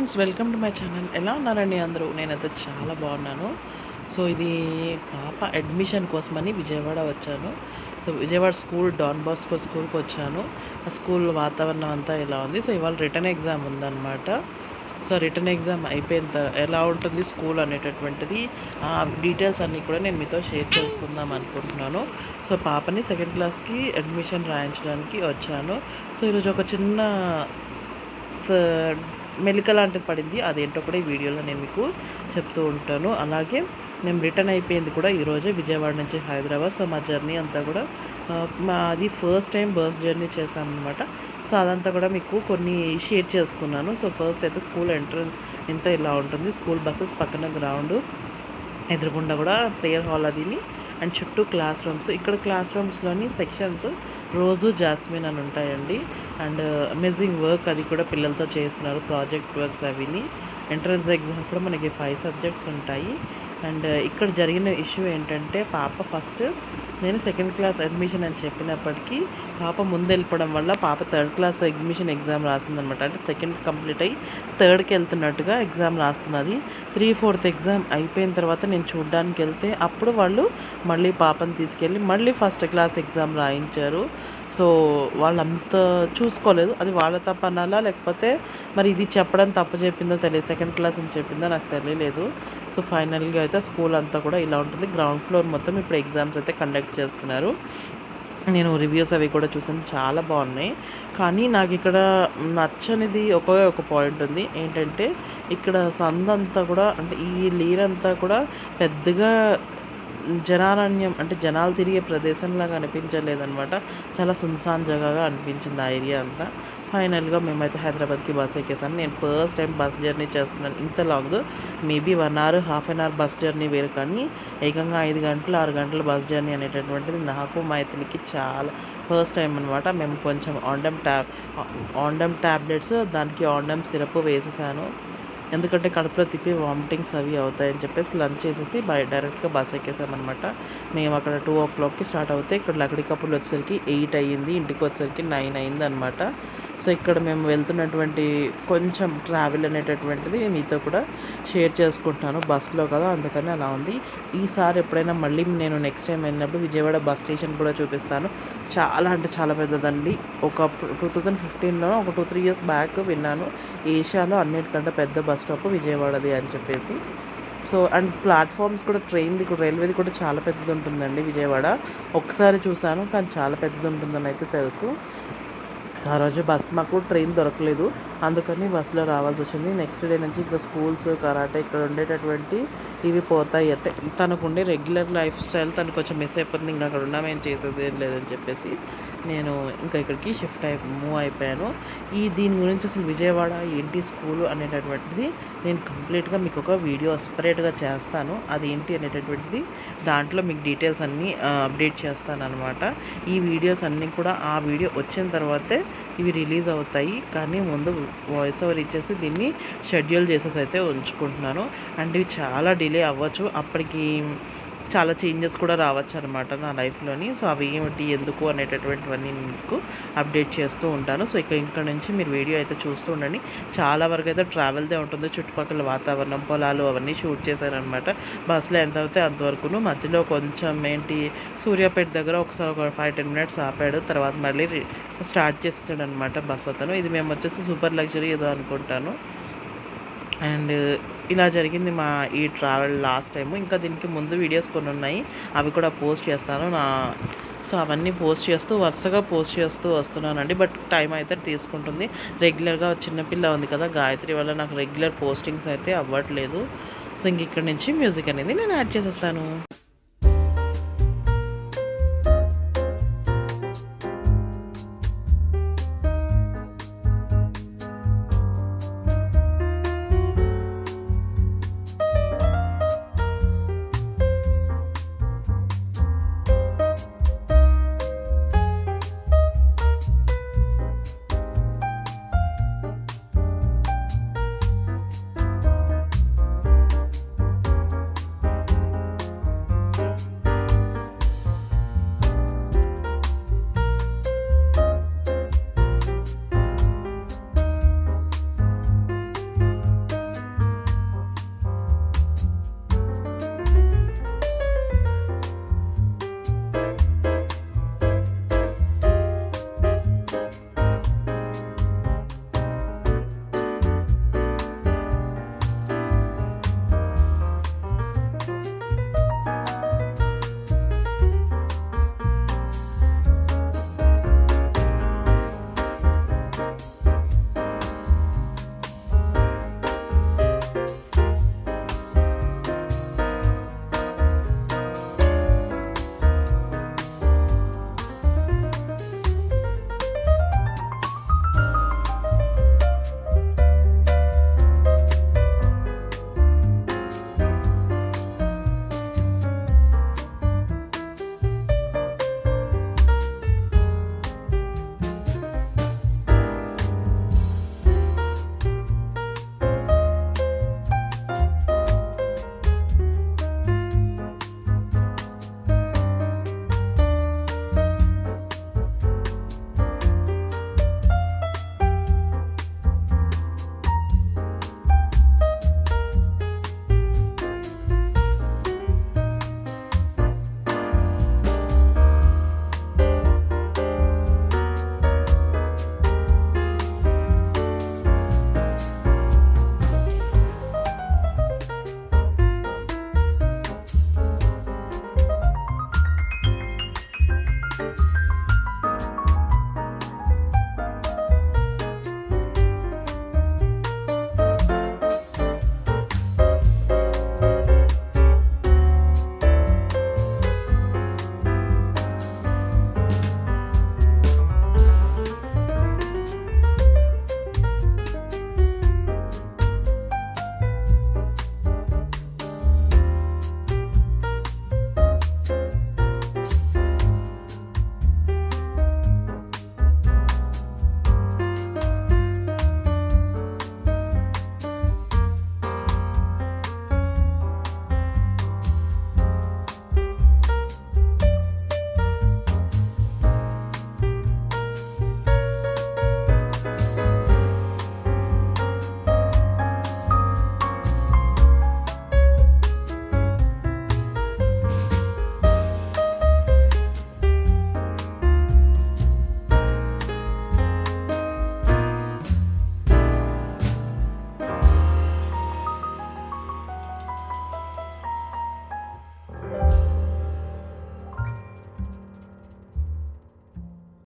Friends welcome to my channel. ఎలా ఉన్నారండి అందరూ? నేనైతే చాలా బాగున్నాను. సో ఇది పాప అడ్మిషన్ కోసమని విజయవాడ వచ్చాను. So Vijayawada school Don Bosco స్కూల్కి వచ్చాను. ఆ స్కూల్ వాతావరణం అంతా ఇలా ఉంది. సో ఇవాళ రిటర్న్ ఎగ్జామ్ ఉందన్నమాట. సో రిటర్న్ ఎగ్జామ్ అయిపోయిన ఎలా ఉంటుంది స్కూల్ అనేటటువంటిది ఆ డీటెయిల్స్ అన్నీ కూడా నేను మీతో షేర్ చేసుకుందాం అనుకుంటున్నాను. సో పాపని సెకండ్ క్లాస్కి అడ్మిషన్ రాయించడానికి వచ్చాను. సో ఈరోజు ఒక చిన్న మెలిక లాంటిది పడింది. అదేంటో కూడా ఈ వీడియోలో నేను మీకు చెప్తూ ఉంటాను. అలాగే మేము రిటర్న్ అయిపోయింది కూడా ఈరోజే విజయవాడ నుంచి హైదరాబాద్. సో మా జర్నీ అంతా కూడా మా మాది ఫస్ట్ టైం బస్ జర్నీ చేశాను అనమాట సో అదంతా కూడా మీకు కొన్ని షేర్ చేసుకున్నాను. సో ఫస్ట్ అయితే స్కూల్ ఎంట్రన్స్ ఇంత ఇలా ఉంటుంది. స్కూల్ బస్సెస్ పక్కన గ్రౌండ్ ఎదురుగుండా కూడా ప్రేయర్ హాల్ అదిని అండ్ చుట్టూ క్లాస్ రూమ్స్. ఇక్కడ క్లాస్ రూమ్స్లోని సెక్షన్స్ రోజు జాస్మిన్ అని ఉంటాయండి. అండ్ అమేజింగ్ వర్క్ అది కూడా పిల్లలతో చేస్తున్నారు. ప్రాజెక్ట్ వర్క్స్ అవిని ఎంట్రన్స్ ఎగ్జామ్ కూడా మనకి ఫైవ్ సబ్జెక్ట్స్ ఉంటాయి. అండ్ ఇక్కడ జరిగిన ఇష్యూ ఏంటంటే పాప ఫస్ట్ నేను సెకండ్ క్లాస్ అడ్మిషన్ అని చెప్పినప్పటికీ పాప ముందు వెళ్ళిపోవడం వల్ల పాప థర్డ్ క్లాస్ అడ్మిషన్ ఎగ్జామ్ రాసిందనమాట అంటే సెకండ్ కంప్లీట్ అయ్యి థర్డ్కి వెళ్తున్నట్టుగా ఎగ్జామ్ రాస్తున్నది. త్రీ ఫోర్త్ ఎగ్జామ్ అయిపోయిన తర్వాత నేను చూడడానికి వెళ్తే అప్పుడు వాళ్ళు మళ్ళీ పాపని తీసుకెళ్ళి మళ్ళీ ఫస్ట్ క్లాస్ ఎగ్జామ్ రాయించారు. సో వాళ్ళంత చూసుకోలేదు. అది వాళ్ళ తప్ప అనాలా లేకపోతే మరి ఇది చెప్పడం తప్పు చెప్పిందో తెలియదు. సెకండ్ క్లాస్ అని చెప్పిందో నాకు తెలియలేదు. సో ఫైనల్గా అయితే స్కూల్ అంతా కూడా ఇలా ఉంటుంది. గ్రౌండ్ ఫ్లోర్ మొత్తం ఇప్పుడు ఎగ్జామ్స్ అయితే కండక్ట్ చేస్తున్నారు. నేను రివ్యూస్ అవి కూడా చూసాను. చాలా బాగున్నాయి. కానీ నాకు ఇక్కడ నచ్చనిది ఒక ఒక పాయింట్ ఉంది. ఏంటంటే ఇక్కడ సందంతా కూడా అంటే ఈ లీరంతా కూడా పెద్దగా జనారణ్యం అంటే జనాలు తిరిగే ప్రదేశంలాగా అనిపించలేదన్నమాట. చాలా సున్సాన్ జగాగా అనిపించింది ఆ ఏరియా అంతా. ఫైనల్గా మేమైతే హైదరాబాద్కి బస్ ఎక్కేసాను నేను ఫస్ట్ టైం బస్ జర్నీ చేస్తున్నాను. ఇంత long maybe one hour half an hour bus journey వేరు. కానీ ఏకంగా ఐదు గంటలు ఆరు గంటల బస్ జర్నీ అనేటటువంటిది నాకు మైథిలికి చాలా ఫస్ట్ టైం అనమాట మేము కొంచెం ఆండమ్ ట్యాబ్ ఆండమ్ ట్యాబ్లెట్స్ దానికి ఆండమ్ సిరప్ వేసేసాను. ఎందుకంటే కడుపులో తిప్పి వామిటింగ్స్ అవి అవుతాయని చెప్పేసి లంచ్ చేసేసి బయ డైరెక్ట్గా బస్ ఎక్కేసామన్నమాట. మేము అక్కడ టూ ఓ క్లాక్కి స్టార్ట్ అవుతే ఇక్కడ లకడి కప్పులు వచ్చేసరికి ఎయిట్ అయ్యింది ఇంటికి వచ్చేసరికి నైన్ అయింది అనమాట సో ఇక్కడ మేము వెళ్తున్నటువంటి కొంచెం ట్రావెల్ అనేటటువంటిది మీతో కూడా షేర్ చేసుకుంటాను. బస్లో కదా అందుకని అలా ఉంది. ఈసారి ఎప్పుడైనా మళ్ళీ నేను నెక్స్ట్ టైం వెళ్ళినప్పుడు విజయవాడ బస్ స్టేషన్ కూడా చూపిస్తాను. చాలా అంటే చాలా పెద్దదండి. ఒక టూ థౌజండ్ ఫిఫ్టీన్లో ఒక టూ త్రీ ఇయర్స్ బ్యాక్ విన్నాను. ఏషియాలో అన్నిటికంటే పెద్ద బస్ స్టాప్ విజయవాడది అని చెప్పేసి. సో అండ్ ప్లాట్ఫామ్స్ కూడా ట్రైన్ది కూడా రైల్వేది కూడా చాలా పెద్దది ఉంటుందండి విజయవాడ. ఒకసారి చూసాను కానీ చాలా పెద్దది ఉంటుందని అయితే తెలుసు. సో ఆ రోజు బస్ మాకు ట్రైన్ దొరకలేదు. అందుకని బస్సులో రావాల్సి వచ్చింది. నెక్స్ట్ డే నుంచి ఇంకా స్కూల్స్ కరాటే ఇక్కడ ఉండేటటువంటి ఇవి పోతాయి అంటే తనకు ఉండే రెగ్యులర్ లైఫ్ స్టైల్ తను కొంచెం మిస్ అయిపోతుంది. ఇంకా అక్కడ ఉన్నా మేము చేసేది ఏం లేదని చెప్పేసి నేను ఇంకా ఇక్కడికి షిఫ్ట్ అయి మూవ్ అయిపోయాను. ఈ దీని గురించి అసలు విజయవాడ ఏంటి స్కూల్ అనేటటువంటిది నేను కంప్లీట్గా మీకు ఒక వీడియో సపరేట్గా చేస్తాను. అది ఏంటి అనేటటువంటిది దాంట్లో మీకు డీటెయిల్స్ అన్నీ అప్డేట్ చేస్తాను అనమాట ఈ వీడియోస్ అన్నీ కూడా ఆ వీడియో వచ్చిన తర్వాతే ఇవి రిలీజ్ అవుతాయి. కానీ ముందు వాయిస్ ఓవర్ ఇచ్చేసి దీన్ని షెడ్యూల్ చేసేసి అయితే ఉంచుకుంటున్నాను. అండ్ ఇవి చాలా డిలే అవ్వచ్చు. అప్పటికి చాలా చేంజెస్ కూడా రావచ్చు అనమాట నా లైఫ్లోని. సో అవి ఏమిటి ఎందుకు అనేటటువంటివన్నీ మీకు అప్డేట్ చేస్తూ ఉంటాను. సో ఇక ఇక్కడ నుంచి మీరు వీడియో అయితే చూస్తూ ఉండండి. చాలా వరకు అయితే ట్రావెల్దే ఉంటుంది. చుట్టుపక్కల వాతావరణం పొలాలు అవన్నీ షూట్ చేశారనమాట బస్సులో ఎంత అవుతే అంతవరకును. మధ్యలో కొంచెం ఏంటి సూర్యాపేట దగ్గర ఒకసారి ఒక ఫైవ్ టెన్ మినిట్స్ ఆపాడు. తర్వాత మళ్ళీ స్టార్ట్ చేసేసాడు అనమాట బస్సు అతను. ఇది మేము వచ్చేసి సూపర్ లగ్జరీ ఏదో అనుకుంటాను. అండ్ ఇలా జరిగింది మా ఈ ట్రావెల్ లాస్ట్ టైము. ఇంకా దీనికి ముందు వీడియోస్ కొన్ని ఉన్నాయి. అవి కూడా పోస్ట్ చేస్తాను. నా సో అవన్నీ పోస్ట్ చేస్తూ వరుసగా పోస్ట్ చేస్తూ వస్తున్నానండి. బట్ టైం అయితే తీసుకుంటుంది. రెగ్యులర్గా చిన్నపిల్ల ఉంది కదా గాయత్రి వల్ల నాకు రెగ్యులర్ పోస్టింగ్స్ అయితే అవ్వట్లేదు. సో ఇంక ఇక్కడ నుంచి మ్యూజిక్ అనేది నేను యాడ్ చేసేస్తాను.